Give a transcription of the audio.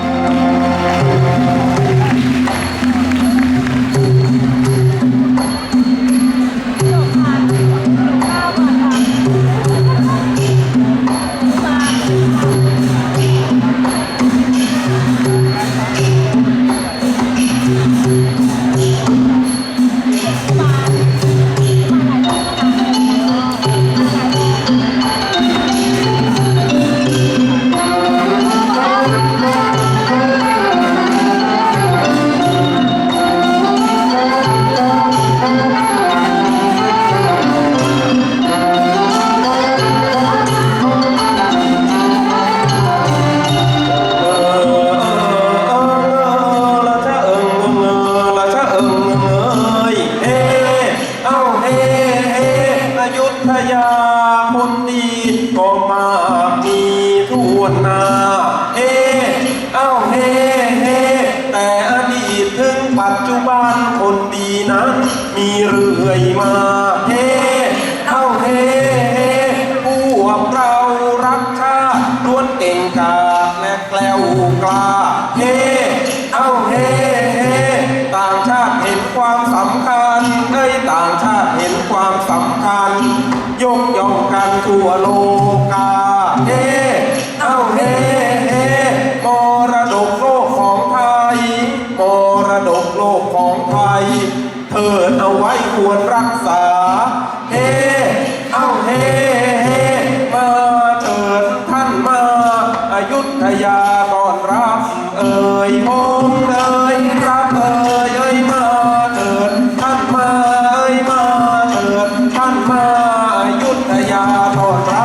ล อยุธยาคนดีก็มามีทั่วหน้าเฮ้เอ้าเฮ้เฮแต่อดีตถึงปัจจุบันคนดีนั้น มีเรื่อยมาเฮ้เอ้าเฮ้เฮ้พวกเรารักชาติล้วนเก่งกาจและแกล้วกล้า ยกย่องกันทั่วโลกาเฮ้เอ้าเฮ้เฮ้มรดกโลกของไทยมรดกโลกของไทยเถิดเอาไว้ควรรักษา ม